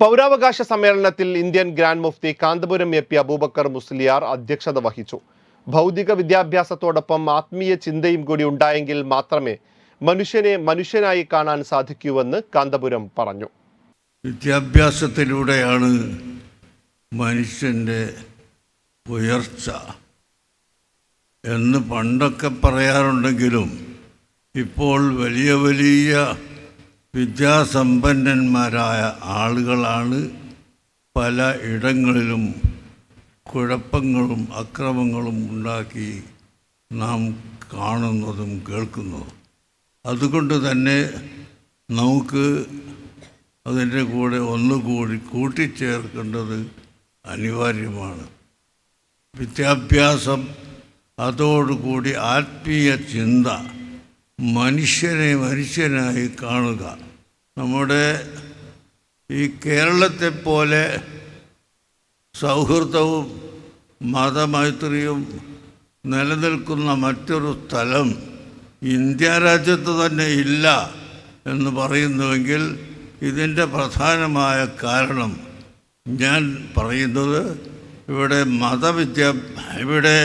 പൗരാവകാശ സമ്മേളനത്തിൽ Indian grand Mufti Kanthapuram A P Abubakar Musliyar അധ്യക്ഷത വഹിച്ചു. ഭൗതിക വിദ്യാഭ്യാസത്തോടൊപ്പം ആത്മീയ ചിന്തയും കൂടി ഉണ്ടായെങ്കിൽ മാത്രമേ മനുഷ്യനെ മനുഷ്യനായി കാണാൻ സാധിക്കൂവെന്ന് കാന്തപുരം പറഞ്ഞു. വിദ്യാഭ്യാസത്തിലൂടെയാണ് മനുഷ്യന്റെ ഉയർച്ച. എന്ന് പണ്ടൊക്കെ പറയാറുണ്ടെങ്കിലും ഇപ്പോൾ വലിയ വലിയ വിദ്യാസമ്പന്നന്മാരായ ആളുകളാണ് പല ഇടങ്ങളിലും കുഴപ്പങ്ങളും അക്രമങ്ങളും ഉണ്ടാക്കി നാം കാണുന്നതും കേൾക്കുന്നതും. അതുകൊണ്ട് തന്നെ നമുക്ക് അതിന്റെ കൂടെ ഒന്നുകൂടി കൂട്ടിച്ചേർക്കേണ്ടത് അനിവാര്യമാണ്. വിദ്യാഭ്യാസം അതോടുകൂടി ആത്മീയ ചിന്ത മനുഷ്യനെ മനുഷ്യനായി കാണുക. നമ്മുടെ ഈ കേരളത്തെ പോലെ സൗഹൃദവും മതമൈത്രിയും നിലനിൽക്കുന്ന മറ്റൊരു സ്ഥലം ഇന്ത്യ രാജ്യത്ത് തന്നെ ഇല്ല എന്ന് പറയുന്നുവെങ്കിൽ ഇതിന്റെ പ്രധാനമായ കാരണം ഞാൻ പറയുന്നത് ഇവിടെ മതവിദ്യ ഇവിടെ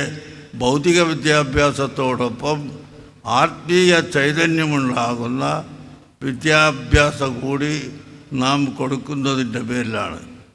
ഭൗതിക വിദ്യാഭ്യാസത്തോടൊപ്പം ആത്മീയ ചൈതന്യമുണ്ടാകുന്ന വിദ്യാഭ്യാസം കൂടി നാം കൊടുക്കുന്നതിന്റെ പേരിലാണ്.